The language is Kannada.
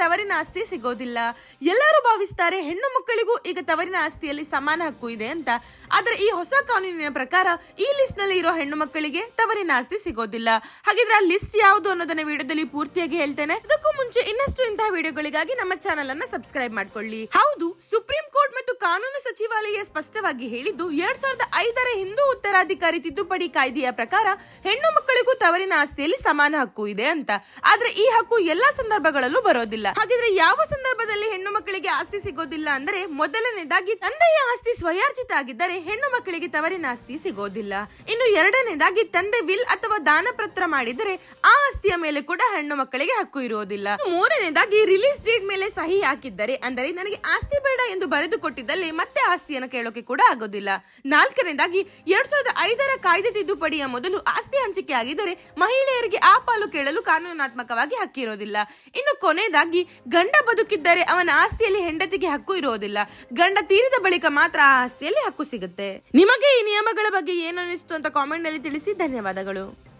ತವರಿನ ಆಸ್ತಿ ಸಿಗೋದಿಲ್ಲ. ಎಲ್ಲರೂ ಭಾವಿಸ್ತಾರೆ ಹೆಣ್ಣು ಮಕ್ಕಳಿಗೂ ಈಗ ತವರಿನ ಆಸ್ತಿಯಲ್ಲಿ ಸಮಾನ ಹಕ್ಕು ಇದೆ ಅಂತ. ಆದ್ರೆ ಈ ಹೊಸ ಕಾನೂನಿನ ಪ್ರಕಾರ ಈ ಲಿಸ್ಟ್ನಲ್ಲಿ ಇರೋ ಹೆಣ್ಣು ಮಕ್ಕಳಿಗೆ ತವರಿನ ಆಸ್ತಿ ಸಿಗೋದಿಲ್ಲ. ಹಾಗಿದ್ರೆ ಆ ಲಿಸ್ಟ್ ಯಾವುದು ಅನ್ನೋದನ್ನ ವಿಡಿಯೋದಲ್ಲಿ ಪೂರ್ತಿಯಾಗಿ ಹೇಳ್ತೇನೆ. ಅದಕ್ಕೂ ಮುಂಚೆ ಇನ್ನಷ್ಟು ಇಂತಹ ವಿಡಿಯೋಗಳಿಗಾಗಿ ನಮ್ಮ ಚಾನಲ್ ಅನ್ನ ಸಬ್ಸ್ಕ್ರೈಬ್ ಮಾಡ್ಕೊಳ್ಳಿ. ಹೌದು, ಸುಪ್ರೀಂ ಕೋರ್ಟ್ ಮತ್ತು ಕಾನೂನು ಸಚಿವಾಲಯ ಸ್ಪಷ್ಟವಾಗಿ ಹೇಳಿದ್ದು, ಎರಡ್ ಸಾವಿರದ ಐದರ ಹಿಂದೂ ಉತ್ತರಾಧಿಕಾರಿ ತಿದ್ದುಪಡಿ ಕಾಯ್ದೆಯ ಪ್ರಕಾರ ಹೆಣ್ಣು ಮಕ್ಕಳಿಗೂ ತವರಿನ ಆಸ್ತಿಯಲ್ಲಿ ಸಮಾನ ಹಕ್ಕು ಇದೆ ಅಂತ. ಆದ್ರೆ ಈ ಹಕ್ಕು ಎಲ್ಲಾ ಸಂದರ್ಭಗಳಲ್ಲೂ ಬರೋದಿಲ್ಲ. ಹಾಗಿದ್ರೆ ಯಾವ ಸಂದರ್ಭದಲ್ಲಿ ಹೆಣ್ಣು ಮಕ್ಕಳಿಗೆ ಆಸ್ತಿ ಸಿಗೋದಿಲ್ಲ ಅಂದ್ರೆ ಮೊದಲನೇದಾಗಿ ತಂದೆಯ ಆಸ್ತಿ ಸ್ವಯಾರ್ಜಿತ ಆಗಿದ್ದರೆ ಹೆಣ್ಣು ಮಕ್ಕಳಿಗೆ ತವರಿನ ಆಸ್ತಿ ಸಿಗೋದಿಲ್ಲ. ಇನ್ನು ಎರಡನೇದಾಗಿ ತಂದೆ ವಿಲ್ ಅಥವಾ ದಾನಪತ್ರ ಮಾಡಿದರೆ ಆ ಆಸ್ತಿಯ ಮೇಲೆ ಕೂಡ ಹೆಣ್ಣು ಮಕ್ಕಳಿಗೆ ಹಕ್ಕು ಇರುವುದಿಲ್ಲ. ಮೂರನೇದಾಗಿ ರಿಲೀಸ್ ಡೇಟ್ ಮೇಲೆ ಸಹಿ ಹಾಕಿದ್ದರೆ ಅಂದರೆ ನನಗೆ ಆಸ್ತಿ ಬೇಡ ಎಂದು ಬರೆದು ಕೊಟ್ಟಿದ್ದಲ್ಲಿ ಮತ್ತೆ ಆಸ್ತಿಯನ್ನು ಕೇಳೋಕೆ ಕೂಡ ಆಗೋದಿಲ್ಲ. ನಾಲ್ಕನೇದಾಗಿ ಎರಡ್ ಸಾವಿರದ ಐದರ ಕಾಯ್ದೆ ತಿದ್ದುಪಡಿಯ ಮೊದಲು ಆಸ್ತಿ ಹಂಚಿಕೆ ಆಗಿದ್ದರೆ ಮಹಿಳೆಯರಿಗೆ ಆ ಪಾಲು ಕೇಳಲು ಕಾನೂನಾತ್ಮಕವಾಗಿ ಹಕ್ಕಿರೋದಿಲ್ಲ ಇನ್ನು ಕೊನೆಯದಾಗಿ ಗಂಡ ಬದುಕಿದ್ದರೆ ಅವನ ಆಸ್ತಿಯಲ್ಲಿ ಹೆಂಡತಿಗೆ ಹಕ್ಕು ಇರೋದಿಲ್ಲ ಗಂಡ ತೀರಿದ ಬಳಿಕ ಮಾತ್ರ ಆ ಆಸ್ತಿಯಲ್ಲಿ ಹಕ್ಕು ಸಿಗುತ್ತೆ. ನಿಮಗೆ ಈ ನಿಯಮಗಳ ಬಗ್ಗೆ ಏನು ಅನಿಸ್ತು ಅಂತ ಕಾಮೆಂಟ್ನಲ್ಲಿ ತಿಳಿಸಿ. ಧನ್ಯವಾದಗಳು.